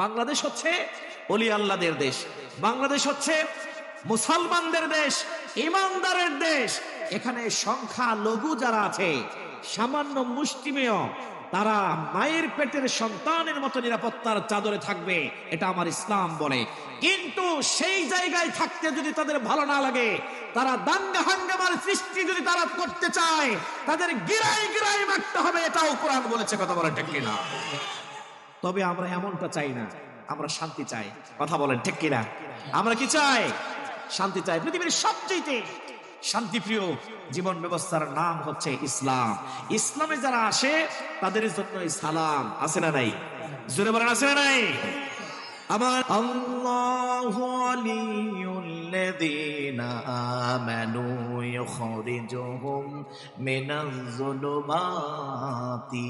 বাংলাদেশ হচ্ছে অলি আল্লাদের দেশ। বাংলাদেশ হচ্ছে মুসলমানদের দেশ, ইমানদারের দেশ। এখানে সংখ্যা লঘু যারা আছে, সামান্য মুষ্টিমেয়, তারা মায়ের পেটের সন্তানের মতো নিরাপত্তার চাদরে থাকবে, এটা আমার ইসলাম বলে। কিন্তু সেই জায়গায় থাকতে যদি তাদের ভালো না লাগে, তারা দাঙ্গা হাঙ্গামার সৃষ্টি যদি তারা করতে চায়, তাদের গিরাই গিরাই মারতে হবে, এটাও কোরআন বলেছে, কথা বলেন ঠিক কিনা? তবে আমরা এমনটা চাই না। আমরা শান্তি চাই। কথা বলেন, ঠিক কিনা? আমরা কি চাই? শান্তি চাই। পৃথিবীর সবচেয়ে শান্তিপ্রিয় জীবন ব্যবস্থার নাম হচ্ছে ইসলাম। ইসলামে যারা আসে, তাদের জন্য সালাম। আছে না নাই? জোরে বলেন, আছে না নাই? আমার আল্লাহু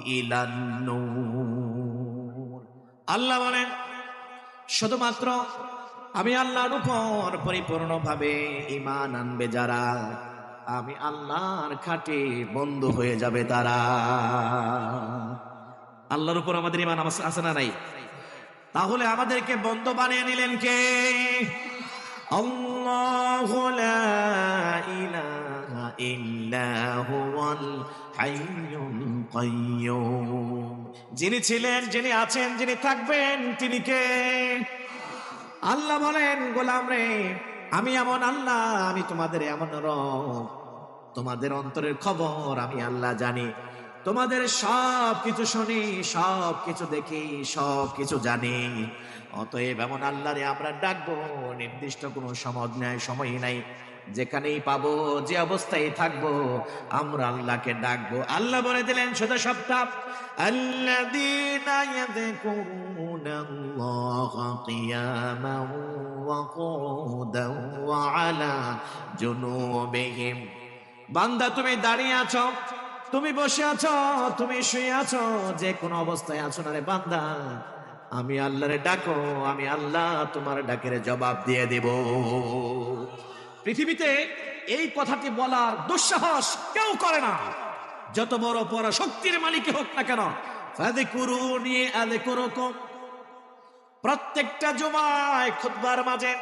ইলান নূর। আল্লাহ বলেন, শুধুমাত্র আমি আল্লাহর উপর পরিপূর্ণভাবে ইমান আনবে যারা, আমি আল্লাহর খাটে বন্ধ হয়ে যাবে তারা। আল্লাহর উপর আমাদের ইমান আছে না নাই? তাহলে আমাদেরকে বন্ধ বানিয়ে নিলেন কে? ইল্লা হুয়াল হাইয়ুল কাইয়্যুম যিনি ছিলেন, যিনি আছেন, যিনি থাকবেন, তিনি কে? আল্লাহ বলেন, গোলাম রে, আমি এমন আল্লাহ, আমি তোমাদের এমন রব। তোমাদের অন্তরের খবর আমি আল্লাহ জানি। তোমাদের সব কিছু শুনি সব কিছু দেখি সব কিছু জানি। অতএব এমন আল্লাহরে আমরা ডাকবো, নির্দিষ্ট কোনো সময় নাই সময় নাই। যেখানেই পাবো যে অবস্থায় থাকবো আমরা আল্লাহকে ডাকবো আল্লাহ বলে দিলেন শুধু সপ্তাহ الذين يذكرون الله قياما وقعودا وعلى جنوبهم বান্দা তুমি দাঁড়িয়ে আছো তুমি বসে আছো তুমি শুয়ে আছো যে কোনো অবস্থায় আছো না রে বান্দা আমি আল্লাহরে ডাকো আমি আল্লাহ তোমার ডাকের জবাব দিয়ে দেব পৃথিবীতে এই কথাটি বলার দুঃসাহস কেউ করে না। যত বড় পরা শক্তির মালিক হোক না কেন প্রত্যেকটা জমায় খুতবার মাঝে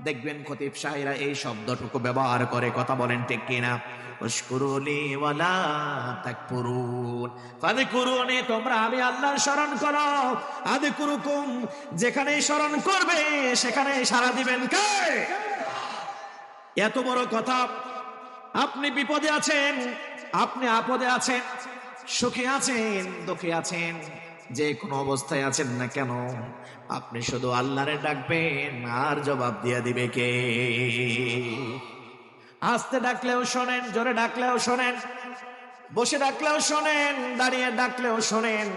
দেখবেন খতিব সাহেরা এই শব্দটুকু ব্যবহার করে কথা বলেন, ঠিক কিনা? তোমরা আমি আল্লাহর স্মরণ করো। যেখানে স্মরণ করবে সেখানে সারা দিবেন কে? এত বড় কথা। আপনি বিপদে আছেন, আপনি আপদে আছেন, সুখে আছেন, দুঃখে আছেন, যে কোনো অবস্থায় আছেন না কেন, আপনি শুধু আল্লাহরে ডাকবেন, আর জবাব দিয়ে দিবে কে? আস্তে ডাকলেও শোনেন, জোরে ডাকলেও শোনেন, বসে ডাকলেও শোনেন, দাঁড়িয়ে ডাকলেও শোনেন,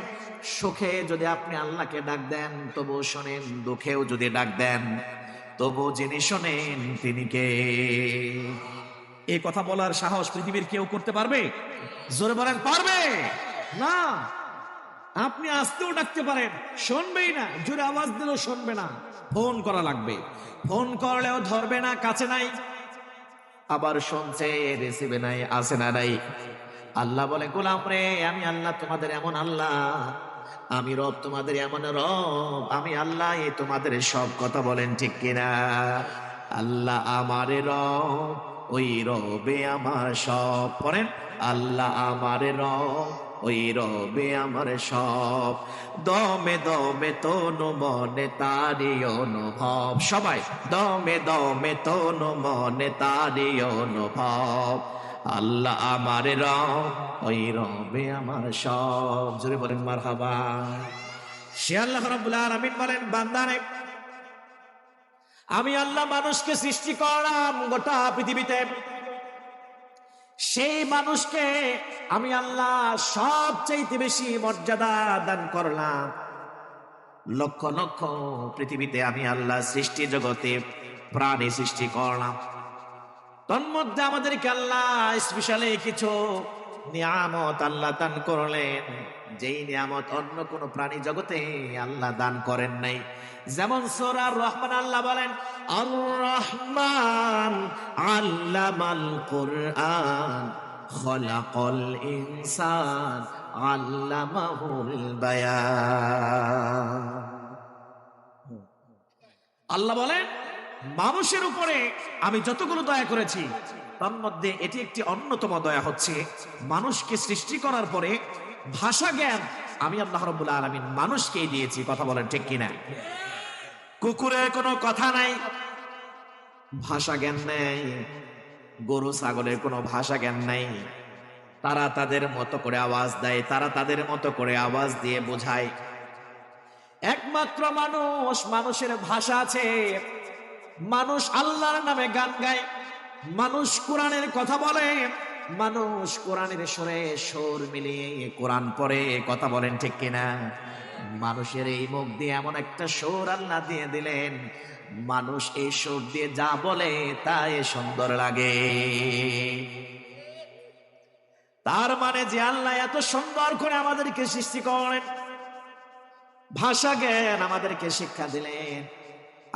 সুখে যদি আপনি আল্লাহকে ডাক দেন, তবুও শোনেন, দুঃখেও যদি ডাক দেন তবু যিনি শোনেন তিনি কে? এই কথা বলার সাহস পৃথিবীর কেউ করতে পারবে? জোরে বলেন, পারবে? না। আপনি আসতেও ডাকতে পারেন, শুনবেই না। জোরে আওয়াজ দিলেও শুনবে না। ফোন করা লাগবে। ফোন করলেও ধরবে না, কাছে নাই। আবার শুনছে, রিসিভে নাই, আসে না, নাই। আল্লাহ বলে, গোলাম রে, আমি আল্লাহ, তোমাদের এমন আল্লাহ। আমি রব তোমাদের এমন রব, আমি আল্লাহ তোমাদের সব কথা বলেন ঠিক কিনা? আল্লাহ আমারে রব, ওই রবে আমার সব। পড়েন, আল্লাহ আমারে রব, ওই রবে আমার সব। দমে দমে তনু মনে তারি অনুভব। সবাই, দমে দমে তনু মনে তারি অনুভব। আল্লাহ আমার রব ওই রবে আমার সব। জুড়ে বলেন মার হাবা সে আল্লাহ রব্বুল আলামিন বলেন, বান্দারে, আমি আল্লাহ মানুষকে সৃষ্টি করলাম গোটা পৃথিবীতে সেই মানুষকে আমি আল্লাহ সবচাইতে বেশি মর্যাদা দান করলাম। লক্ষ লক্ষ পৃথিবীতে আমি আল্লাহ সৃষ্টি জগতে প্রাণী সৃষ্টি করলাম। তন্মধ্যে আমাদেরকে আল্লাহ স্পেশালি কিছু নিয়ামত আল্লাহ দান করলেন। যেই নিয়ামত অন্য কোন প্রাণী জগতে আল্লাহ দান করেন নাই। যেমন সোরার রহমান আল্লাহ বলেন আর রহমান আল্লামাল কোরআন, খলাকল ইনসান, আল্লামাহুল বায়ান। আল্লাহ বলেন মানুষের উপরে আমি যতগুলো দয়া করেছি, তার মধ্যে এটি একটি অন্যতম দয়া হচ্ছে মানুষকে সৃষ্টি করার পরে ভাষা জ্ঞান আমি আল্লাহ রব্বুল আলমিন মানুষকেই দিয়েছি, কথা বলেন ঠিক কিনা? কুকুরের কোনো কথা নাই, ভাষা জ্ঞান নেই, গরু ছাগলের কোনো ভাষা জ্ঞান নাই। তারা তাদের মতো করে আওয়াজ দেয়, তারা তাদের মতো করে আওয়াজ দিয়ে বোঝায়। একমাত্র মানুষ, মানুষের ভাষা আছে। মানুষ আল্লাহর নামে গান গায়, মানুষ কোরআনের কথা বলে, মানুষ কোরআনের সরে সুর মিলিয়ে কোরআন পড়ে, কথা বলেন ঠিক কিনা? মানুষের এই মুখ দিয়ে এমন একটা সুর আল্লাহ দিয়ে দিলেন, মানুষ এই সুর দিয়ে যা বলে তাই সুন্দর লাগে। তার মানে যে আল্লাহ এত সুন্দর করে আমাদেরকে সৃষ্টি করেন, ভাষা জ্ঞান আমাদেরকে শিক্ষা দিলেন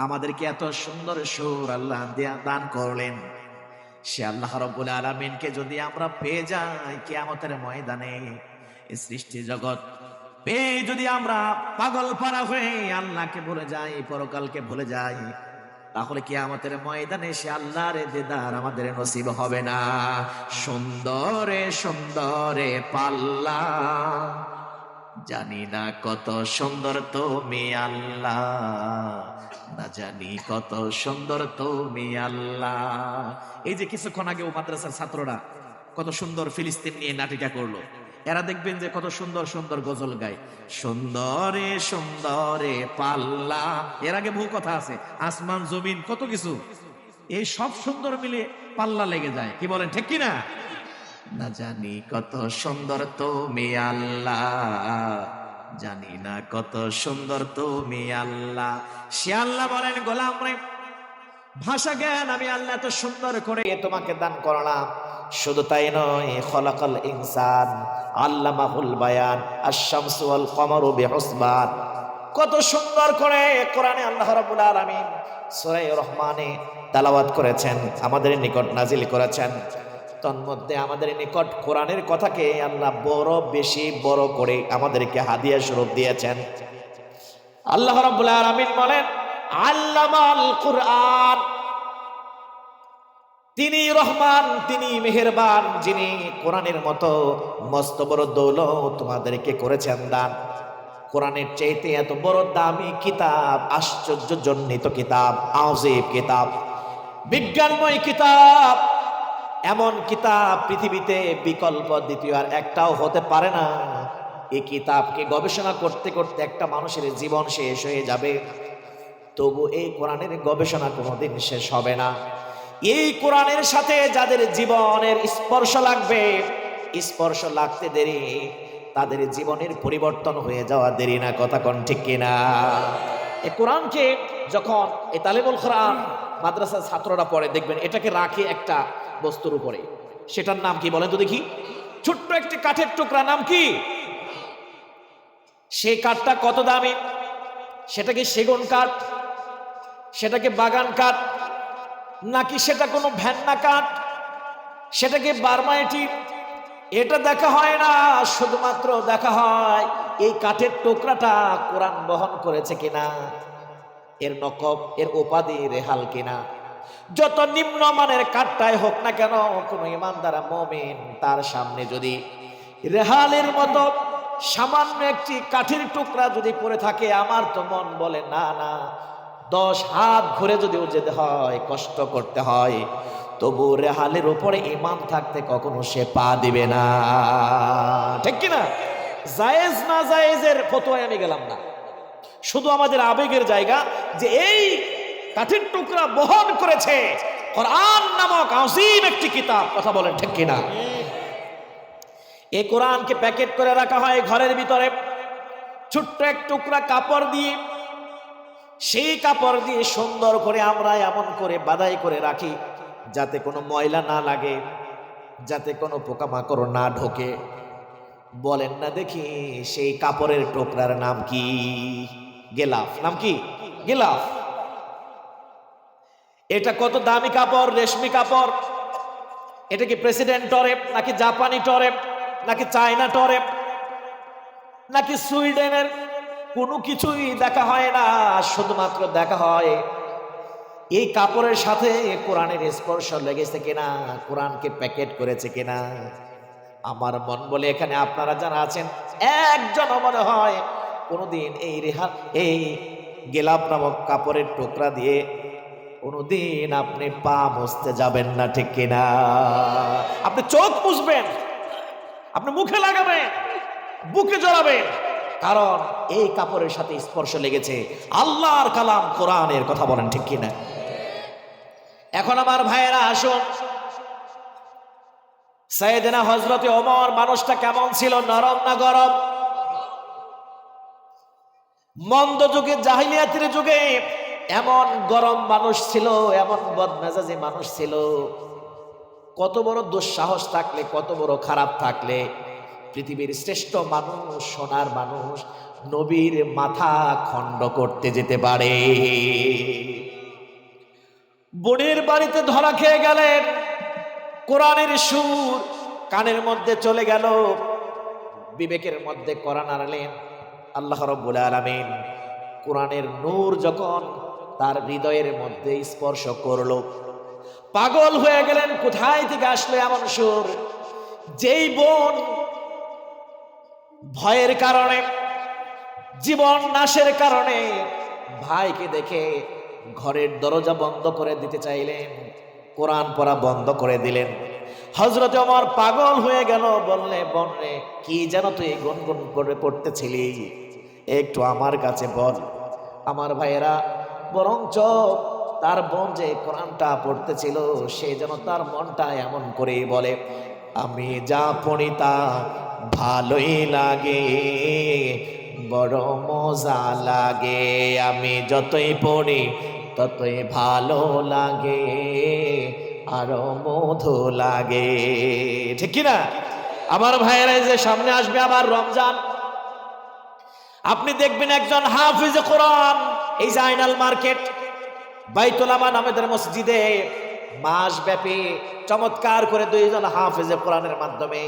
আমাদেরকে এত সুন্দর সুর আল্লাহ দান করলেন। সে আল্লাহ রব্বুল আলমিনকে যদি আমরা পেয়ে যাই কেয়ামতের ময়দানে সৃষ্টি জগৎ পেয়ে যদি আমরা পাগল পারা হয়ে আল্লাহকে ভুলে যাই পরকালকে ভুলে যাই, তাহলে কি আমাদের ময়দানে সে আল্লাহর দিদার আমাদের নসিব হবে না। সুন্দরে সুন্দরে পাল্লা, জানি না কত সুন্দর তুমি আল্লাহ। না জানি কত সুন্দর তুমি আল্লাহ। এই যে কিছুক্ষণ আগে ও মাদ্রাসার ছাত্ররা কত সুন্দর ফিলিস্তিন নিয়ে নাটিকা করল। এরা দেখবেন যে কত সুন্দর সুন্দর গজল গায়। সুন্দরে সুন্দরে পাল্লা। এর আগে বহু কথা আছে। আসমান, জমিন, কত কিছু। এই সব সুন্দর মিলে পাল্লা লেগে যায়। কি বলেন, ঠিক কিনা? না জানি কত সুন্দর তুমি আল্লাহ। জানি না কত সুন্দর তুমি আল্লাহ। সে আল্লাহ বলেন, গোলাম রে, ভাষা জ্ঞান, আমি আল্লাহ এত সুন্দর করে তোমাকে দান করলাম। শুধু তাই নয়, খলাকাল ইনসান আল্লাহ মাহুল বায়ান, আশ-শামসু ওয়াল কমারু বিহুসবান কত সুন্দর করে কোরআনে আল্লাহ রাব্বুল আলামিন সূরা রহমানে তেলাওয়াত করেছেন, আমাদের নিকট নাজিল করেছেন। তন্মধ্যে আমাদের নিকট কোরআনের কথাকে আল্লাহ বড় বেশি বড় করে আমাদেরকে হাদিয়া স্বরূপ দিয়েছেন। আল্লাহ রাব্বুল আলামিন বলেন, আল্লামাল কুরআন। তিনি রহমান, তিনি মেহেরবান, যিনি কোরআনের মতো মস্ত বড় দৌলত তোমাদেরকে করেছেন দান। কোরআনের চাইতে এত বড় দামি কিতাব, আশ্চর্যজনিত কিতাব আউজিব কিতাব, বিজ্ঞানময় কিতাব এমন কিতাব পৃথিবীতে বিকল্প দ্বিতীয় আর একটাও হতে পারে না। এই কিতাবকে গবেষণা করতে করতে একটা মানুষের জীবন শেষ হয়ে যাবে। তবু এই কোরআনের গবেষণা কোনোদিন শেষ হবে না। এই কোরআনের সাথে যাদের জীবনের স্পর্শ লাগবে, স্পর্শ লাগতে দেরি, তাদের জীবনের পরিবর্তন হয়ে যাওয়া দেরি না। কথা কোন ঠিক কিনা? এই কোরআনকে যখন এ তালেবুল কোরআন মাদ্রাসার ছাত্ররা পড়ে, দেখবেন এটাকে রাখে একটা বস্তুর উপরে। সেটার নাম কি বলেন তো দেখি? ছোট্ট একটি কাঠের টুকরা নাম কি? সেই কাঠটা কত দামি? সেটা কি সেগুন কাঠ সেটা কি বাগান কাঠ, নাকি সেটা কোনো ভ্যান্না কাঠ? সেটাকে বারমাইটি, এটা দেখা হয় না, শুধুমাত্র দেখা হয় এই কাঠের টুকরাটা কোরআন বহন করেছে কিনা? এর নকব, এর উপাধি রেহাল কিনা? যত নিম্নমানের কাঠটাই হোক না কেন, কোনো ইমানদারা মমিন তার সামনে যদি রেহালের মতো সামান্য একটি কাঠির টুকরা যদি পড়ে থাকে, আমার তো মন বলে, না না, দশ হাত ঘুরে যদি যেতে হয়, কষ্ট করতে হয়, তবু রেহালের উপরে ইমান থাকতে কখনো সে পা দিবে না। ঠিক কিনা? জায়েজ না জায়েজের ফতোয়ায় আমি গেলাম না। শুধু আমাদের আবেগের জায়গা যে এই কাঠের টুকরা বহন করেছে। কোরআন নামক আসিম একটি কিতাব, কথা বলেন ঠিক কিনা? এই কোরআনকে প্যাকেট করে রাখা হয় ঘরের ভিতরে। ছোট্ট এক টুকরা কাপড় দিয়ে, সেই কাপড় দিয়ে সুন্দর করে আমরা এমন করে বাদাই করে রাখি যাতে কোনো ময়লা না লাগে, যাতে কোনো পোকামাকড় না ঢোকে। বলেন না দেখি সেই কাপড়ের টুকরার নাম কি? গেলাফ। নাম কি? গেলাফ। এটা কত দামি কাপড়, রেশমি কাপড়? এটা কি প্রেসিডেন্ট টরেপ নাকি জাপানি টরেপ নাকি চায়না টরেপ নাকি সুইডেনের? কোনো কিছুই দেখা হয় না, শুধুমাত্র দেখা হয় এই কাপড়ের সাথে কোরআনের স্পর্শ লেগেছে কিনা, কোরআনকে প্যাকেট করেছে কিনা। আমার মন বলে এখানে আপনারা যারা আছেন, একজন মনে হয় কোনোদিন এই রেহা এই গেলাপ নামক কাপড়ের টোকরা দিয়ে কোনোদিন আপনি পা মুছতে যাবেন না, ঠিক কিনা আপনি চোখ মুছবেন, আপনি মুখে লাগাবেন, বুকে জড়াবেন। কারণ এই কাপড়ের সাথে স্পর্শ লেগেছে আল্লাহর কালাম কোরআনের কথা বলেন, ঠিক কিনা এখন আমার ভাইয়েরা আসুন। সাইয়েদেনা হজরতে ওমর মানুষটা কেমন ছিল? নরম না গরম? মন্দ যুগে, জাহিলিয়াতির যুগে এমন গরম মানুষ ছিল, এমন বদমেজাজি মানুষ ছিল। কত বড় দুঃসাহস থাকলে, কত বড় খারাপ থাকলে, পৃথিবীর শ্রেষ্ঠ মানুষ, সোনার মানুষ, নবীর মাথা খণ্ড করতে যেতে পারে। বোনের বাড়িতে ধরা খেয়ে গেলেন, কোরআনের সুর কানের মধ্যে চলে গেল, বিবেকের মধ্যে কোরআন আনলেন আল্লাহ রব্বুল আলামিন কোরআনের নূর যখন তার হৃদয়ের মধ্যে স্পর্শ করল, পাগল হয়ে গেলেন, কোথায় থেকে আসলো এমন সুর? যেই বোন ভয়ের কারণে, জীবন নাশের কারণে ভাইকে দেখে ঘরের দরজা বন্ধ করে দিতে চাইলেন, কোরআন পড়া বন্ধ করে দিলেন। হজরত আমার পাগল হয়ে গেল, বললে বনরে কি যেন তুই গুনগুন করে পড়তেছিলি? একটু আমার কাছে বল। আমার ভাইয়েরা, বরঞ্চ তার বোন যে কোরআনটা পড়তেছিল, সে যেন তার মনটা এমন করেই বলে, আমি যা পড়ি তা ভালোই লাগে, বড় মজা লাগে। আমি যতই পড়ি, ততই ভালো লাগে, আরও মধু লাগে। ঠিক কিনা? আমার ভাইয়েরা যে সামনে আসবে আবার রমজান। আপনি দেখবেন একজন হাফিজ কোরআন, এই যে আইনাল মার্কেট বাইতুলামা নামেদের মসজিদে মাস ব্যাপী চমৎকার করে দুইজন হাফিজে কোরআনের মাধ্যমে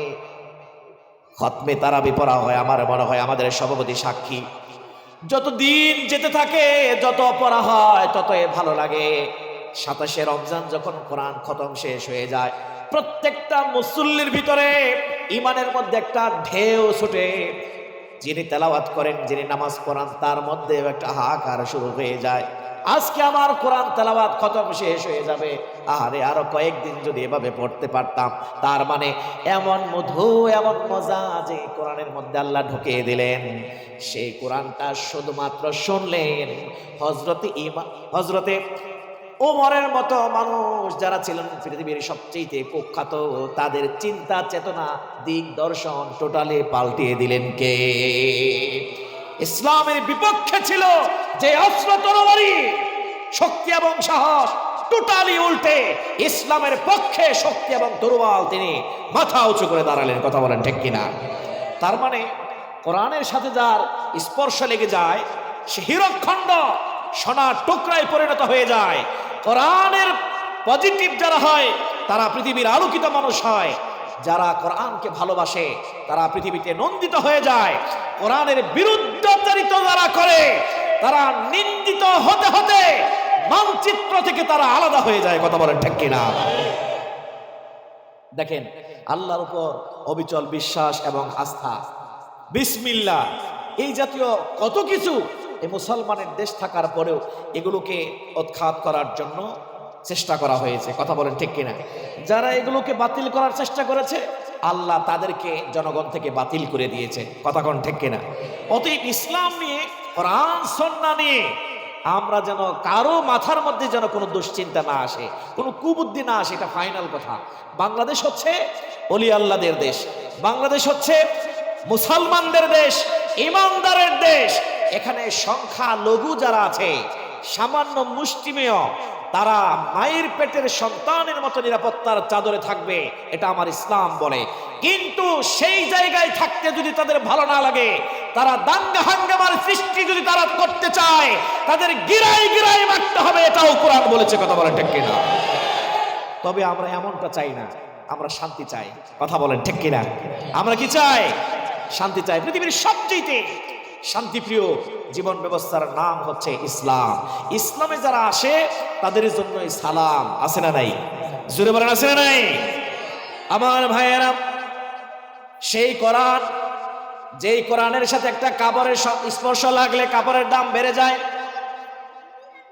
খতমে তারা পড়া হয়, আমার মনে হয় আমাদের সভাপতি সাক্ষী। যত দিন যেতে থাকে, যত পড়া হয় তত এ ভালো লাগে। সাতাশে রমজান যখন কোরআন খতম শেষ হয়ে যায়, প্রত্যেকটা মুসল্লির ভিতরে ইমানের মধ্যে একটা ঢেউ ছুটে। যিনি তেলাওয়াত করেন, যিনি নামাজ পড়ান, তার মধ্যে একটা হাহাকার শুরু হয়ে যায়। আজকে আমার কোরআন তেলাওয়াত খতম শেষ হয়ে যাবে? আরে আরও কয়েকদিন যদি এভাবে পড়তে পারতাম। তার মানে এমন মধু, এমন মজা যে কোরআনের মধ্যে আল্লাহ ঢুকিয়ে দিলেন। সেই কোরআনটা শুধুমাত্র শুনলেন। হজরতে ইমা হজরতে ওমরের মতো মানুষ যারা ছিলেন পৃথিবীর সবচেয়ে কুখ্যাত, তাদের চিন্তা, চেতনা, দিক দর্শন টোটালি পাল্টিয়ে দিলেন কে? ইসলামের বিপক্ষে ছিল যে অস্ত্র তরবারি, শক্তি এবং সাহস টোটালি উল্টে ইসলামের পক্ষে শক্তি এবং তরোয়াল তিনি মাথা উঁচু করে দাঁড়ালেন, কথা বলেন ঠিক কিনা? তার মানে কোরআনের সাথে যার স্পর্শ লেগে যায়, সে হীরকখণ্ড সোনার টুকরায় পরিণত হয়ে যায়। কোরআনের পজিটিভ যারা হয়, তারা পৃথিবীর আলোকিত মানুষ হয়। যারা কোরআনকে ভালোবাসে, তারা পৃথিবীতে নন্দিত হয়ে যায়। কোরআনের বিরুদ্ধাচারিত যারা করে, তারা নিন্দিত হতে হতে মানচিত্র থেকে তারা আলাদা হয়ে যায়। কথা বলেন ঠিক কিনা? দেখেন, আল্লাহর উপর অবিচল বিশ্বাস এবং আস্থা। বিসমিল্লা এই জাতীয় কত কিছু এই মুসলমানের দেশ থাকার পরেও এগুলোকে উৎখাত করার জন্য চেষ্টা করা হয়েছে। কথা বলেন ঠিক কিনা? যারা এগুলোকে বাতিল করার চেষ্টা করেছে, আল্লাহ তাদেরকে জনগণ থেকে বাতিল করে দিয়েছে। কথা কোন ঠিক কিনা? অতএব ইসলাম নিয়ে, কোরআন সন্না নিয়ে আমরা যেন কারও মাথার মধ্যে যেন কোনো দুশ্চিন্তা না আসে, কোনো কুবুদ্ধি না আসে, এটা ফাইনাল কথা। বাংলাদেশ হচ্ছে অলি আল্লাদের দেশ। বাংলাদেশ হচ্ছে মুসলমানদের দেশ, ইমানদারের দেশ। এখানে সংখ্যা লঘু যারা আছে, সামান্য মুষ্টিমেয়, তারা মায়ের পেটের সন্তানের মতো নিরাপত্তার চাদরে থাকবে, এটা আমার ইসলাম বলে। কিন্তু সেই জায়গায় থাকতে যদি তাদের ভালো না লাগে, তারা দাঙ্গা হাঙ্গামার সৃষ্টি যদি তারা করতে চায়, তাদের গিরাই গিরাই মারতে হবে, এটাও কোরআন বলেছে কথা বলে ঠিক কিনা? তবে আমরা এমনটা চাই না, আমরা শান্তি চাই। কথা বলেন ঠিক কিনা? আমরা কি চাই? শান্তি চাই। পৃথিবীর সবচেয়ে শান্তিপ্রিয় জীবন ব্যবস্থার নাম হচ্ছে ইসলাম। ইসলামে যারা আসে, তাদের জন্যই সালাম। আছে না নাই? জোরে বলেন, আছে না নাই? আমার ভাইয়েরা, সেই কোরআন, যেই কোরআনের সাথে একটা কাপড়ের স্পর্শ লাগলে কাপড়ের দাম বেড়ে যায়।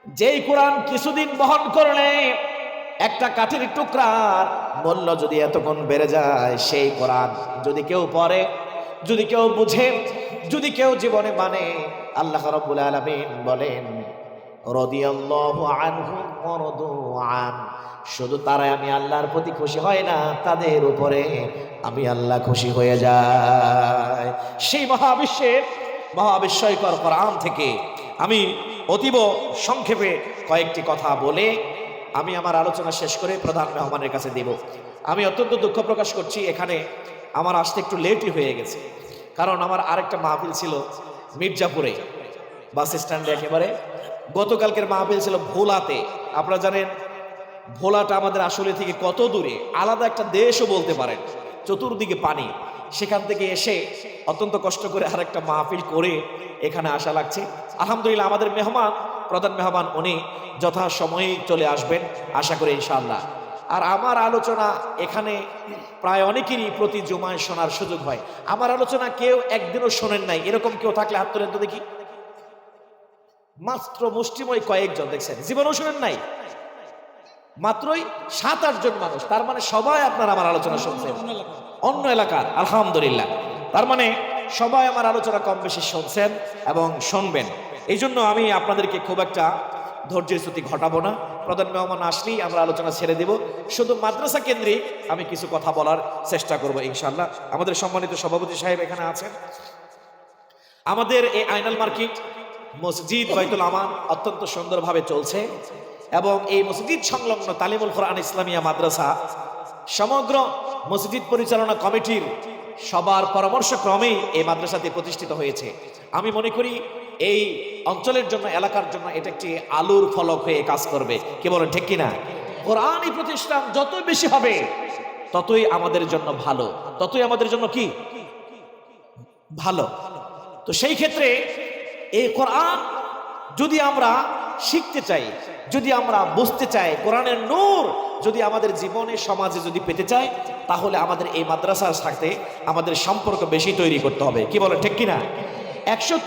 যেই কোরআন কিছুদিন বহন করলে একটা কাঠের টুকরার মূল্য যদি এতক্ষণ বেড়ে যায়, সেই কোরআন যদি কেউ পড়ে যদি কেউ বুঝে, যদি কেউ জীবনে মানে আল্লাহ রাব্বুল আলামিন বলেন শুধু তারাই আমি আল্লাহর প্রতি খুশি হয় না, তাদের উপরে আমি আল্লাহ খুশি হয়ে যায় সেই মহাবিশ্বের মহাবিস্ময়কর কোরআন থেকে আমি অতীব সংক্ষেপে কয়েকটি কথা বলে আমি আমার আলোচনা শেষ করে প্রধান মেহমানের কাছে দেব। আমি অত্যন্ত দুঃখ প্রকাশ করছি এখানে আমার আসতে একটু লেটই হয়ে গেছে। কারণ আমার আরেকটা মাহফিল ছিল মির্জাপুরে, বাস স্ট্যান্ডে একেবারে। গতকালকের মাহফিল ছিল ভোলাতে। আপনারা জানেন, ভোলাটা আমাদের আসলে থেকে কত দূরে, আলাদা একটা দেশও বলতে পারেন, চতুর্দিকে পানি। সেখান থেকে এসে অত্যন্ত কষ্ট করে আরেকটা মাহফিল করে এখানে আসা লাগছে। আলহামদুলিল্লাহ, আমাদের মেহমান, প্রধান মেহমান উনি যথাসময়ে চলে আসবেন, আশা করি ইনশাআল্লাহ। আর আমার আলোচনা এখানে প্রায় অনেকেরই প্রতি জমায় শোনার সুযোগ হয়। আমার আলোচনা কেউ একদিনও শোনেন নাই। এরকম কেউ থাকলে হাত তোলেন তো দেখি। মাত্র মুষ্টিময় কয়েকজন, দেখছেন? জীবনও শোনেন নাই? মাত্রই সাত আটজন মানুষ। তার মানে সবাই আপনার আমার আলোচনা শুনছেন অন্য এলাকার, আলহামদুলিল্লাহ। তার মানে সবাই আমার আলোচনা কম বেশি শুনছেন এবং শুনবেন। এই জন্য আমি আপনাদেরকে খুব একটা ধৈর্যের স্তুতি ঘটাবো না। প্রধান মেহমান আসলেই আমরা আলোচনা ছেড়ে দেব। শুধু মাদ্রাসা কেন্দ্রিক আমি কিছু কথা বলার চেষ্টা করব ইনশাল্লাহ আমাদের সম্মানিত সভাপতি সাহেব এখানে আছেন। আমাদের এই আইনাল মার্কেট মসজিদ বাইতুল আমান অত্যন্ত সুন্দরভাবে চলছে এবং এই মসজিদ সংলগ্ন তালিমুল কোরআন ইসলামিয়া মাদ্রাসা সমগ্র মসজিদ পরিচালনা কমিটির সবার পরামর্শক্রমেই এই মাদ্রাসাটি প্রতিষ্ঠিত হয়েছে। আমি মনে করি এই অঞ্চলের জন্য, এলাকার জন্য এটা একটি আলুর ফলক হয়ে কাজ করবে। কি বলেন, ঠিক কিনা? কোরআনই প্রতিষ্ঠান যত বেশি হবে, ততই আমাদের জন্য ভালো। ততই আমাদের জন্য কি? ভালো। তো সেই ক্ষেত্রে এই কোরআন যদি আমরা শিখতে চাই, যদি আমরা বুঝতে চাই, কোরআনের নূর যদি আমাদের জীবনে, সমাজে যদি পেতে চাই, তাহলে আমাদের এই মাদ্রাসার সাথে আমাদের সম্পর্ক বেশি তৈরি করতে হবে। কি বলে ঠিক কিনা? একশো